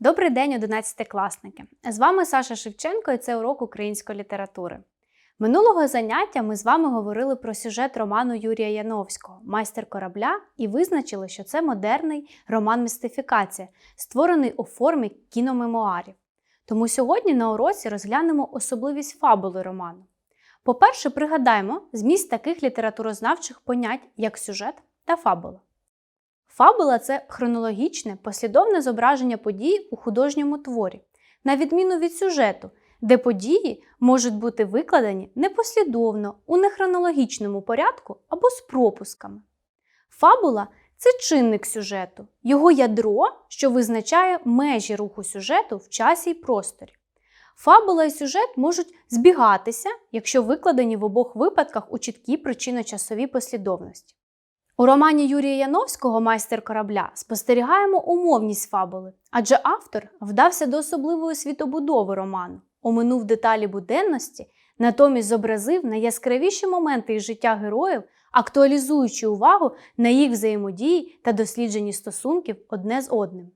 Добрий день, одинадцятикласники! З вами Саша Шевченко і це урок української літератури. Минулого заняття ми з вами говорили про сюжет роману Юрія Яновського Майстер корабля і визначили, що це модерний роман-містифікація, створений у формі кіномемуарів. Тому сьогодні на уроці розглянемо особливість фабули роману. По-перше, пригадаємо зміст таких літературознавчих понять, як сюжет та фабула. Фабула це хронологічне, послідовне зображення подій у художньому творі, на відміну від сюжету, де події можуть бути викладені непослідовно у нехронологічному порядку або з пропусками. Фабула це чинник сюжету, його ядро, що визначає межі руху сюжету в часі й просторі. Фабула і сюжет можуть збігатися, якщо викладені в обох випадках у чіткій причинно-часовій послідовності. У романі Юрія Яновського Майстер корабля спостерігаємо умовність фабули, адже автор вдався до особливої світобудови роману, оминув деталі буденності, натомість зобразив найяскравіші моменти із життя героїв, актуалізуючи увагу на їх взаємодії та дослідженні стосунків одне з одним.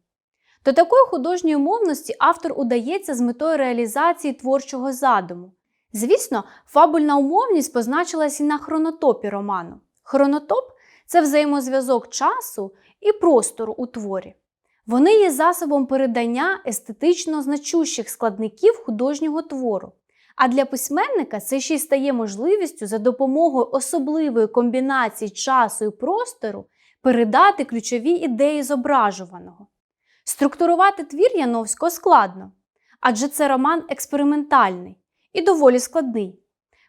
До такої художньої мовності автор удається з метою реалізації творчого задуму. Звісно, фабульна умовність позначилась і на хронотопі роману. Хронотоп це взаємозв'язок часу і простору у творі. Вони є засобом передання естетично значущих складників художнього твору. А для письменника це ще й стає можливістю за допомогою особливої комбінації часу і простору передати ключові ідеї зображуваного. Структурувати твір Яновського складно, адже це роман експериментальний і доволі складний.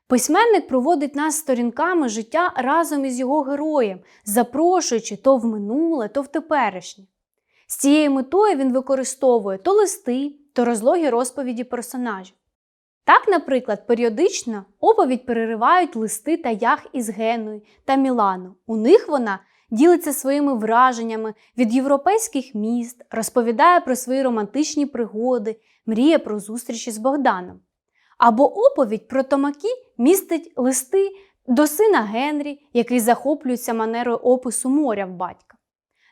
Письменник проводить нас сторінками життя разом із його героєм, запрошуючи то в минуле, то в теперішнє. З цією метою він використовує то листи, то розлогі розповіді персонажів. Так, наприклад, періодично оповідь переривають листи та ях із Генуї та Мілану. У них вона ділиться своїми враженнями від європейських міст, розповідає про свої романтичні пригоди, мріє про зустрічі з Богданом. Або оповідь про Томакі містить листи до сина Генрі, який захоплюється манерою опису моря в батька.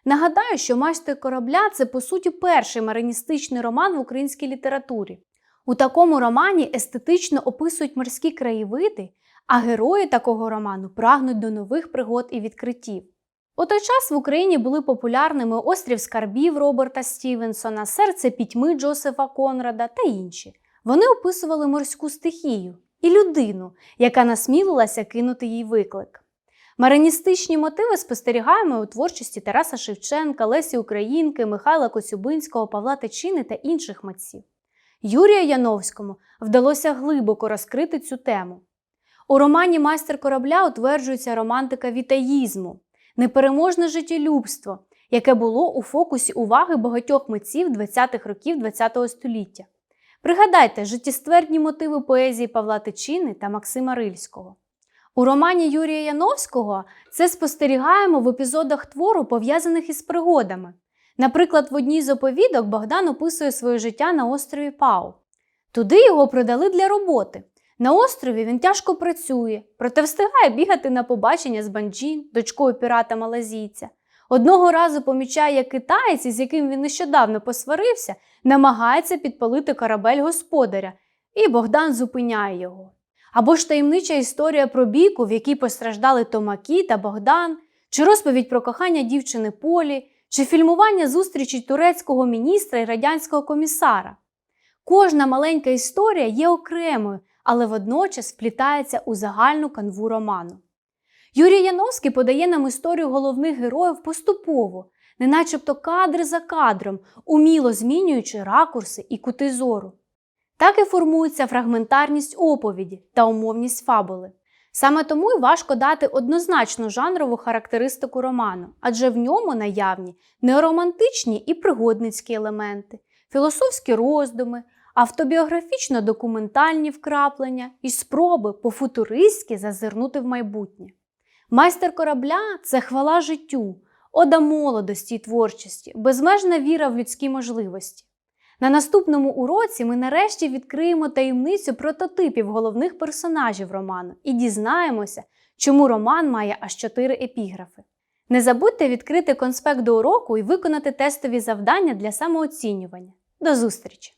Нагадаю, що майстер корабля це по суті перший мариністичний роман в українській літературі. У такому романі естетично описують морські краєвиди, а герої такого роману прагнуть до нових пригод і відкриттів. У той час в Україні були популярними Острів Скарбів Роберта Стівенсона, Серце пітьми Джосефа Конрада та інші. Вони описували морську стихію і людину, яка насмілилася кинути їй виклик. Мариністичні мотиви спостерігаємо у творчості Тараса Шевченка, Лесі Українки, Михайла Коцюбинського, Павла Тичини та інших митців. Юрію Яновському вдалося глибоко розкрити цю тему. У романі Майстер корабля утверджується романтика вітаїзму, непереможне життєлюбство, яке було у фокусі уваги багатьох митців 20-х років ХХ століття. Пригадайте життєствердні мотиви поезії Павла Тичини та Максима Рильського. У романі Юрія Яновського це спостерігаємо в епізодах твору, пов'язаних із пригодами. Наприклад, в одній з оповідок Богдан описує своє життя на острові Пау. Туди його продали для роботи. На острові він тяжко працює, проте встигає бігати на побачення з Банджін, дочкою пірата малазійця. Одного разу помічає, як китаєць, із яким він нещодавно посварився, намагається підпалити корабель господаря, і Богдан зупиняє його. Або ж таємнича історія про бійку, в якій постраждали Томакі та Богдан, чи розповідь про кохання дівчини Полі, чи фільмування зустрічі турецького міністра і радянського комісара. Кожна маленька історія є окремою, але водночас вплітається у загальну канву роману. Юрій Яновський подає нам історію головних героїв поступово, не начебто кадр за кадром, уміло змінюючи ракурси і кути зору. Так і формується фрагментарність оповіді та умовність фабули. Саме тому й важко дати однозначну жанрову характеристику роману, адже в ньому наявні неоромантичні і пригодницькі елементи, філософські роздуми, автобіографічно-документальні вкраплення і спроби по-футуристськи зазирнути в майбутнє. Майстер корабля це хвала життю, ода молодості й творчості, безмежна віра в людські можливості. На наступному уроці ми нарешті відкриємо таємницю прототипів головних персонажів роману і дізнаємося, чому роман має аж чотири епіграфи. Не забудьте відкрити конспект до уроку і виконати тестові завдання для самооцінювання. До зустрічі!